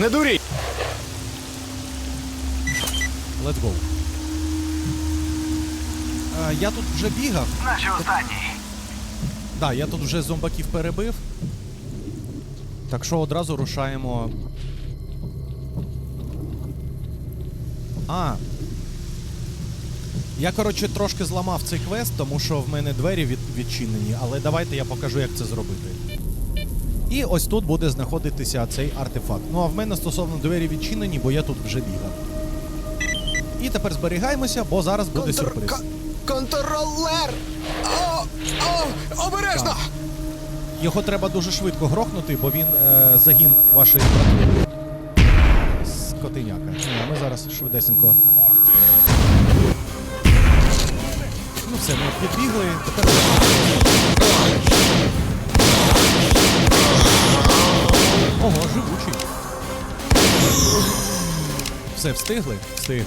Не дурій! Let's go. Е, я тут вже бігав. Наші останні. Да, я тут вже зомбаків перебив. Так що одразу рушаємо. А. Я, коротше, трошки зламав цей квест, тому що в мене двері від, відчинені, але давайте я покажу, як це зробити. І ось тут буде знаходитися цей артефакт. Ну а в мене стосовно двері відчинені, бо я тут вже бігав. І тепер зберігаємося, бо зараз буде сюрприз. Контролер! О, о, обережно! Його треба дуже швидко грохнути, бо він е, загін вашої братви. Скотиняка. Ні, ми зараз швидесенько. Ну все, ми підбігли. Тепер. Все, встигли? Встигли.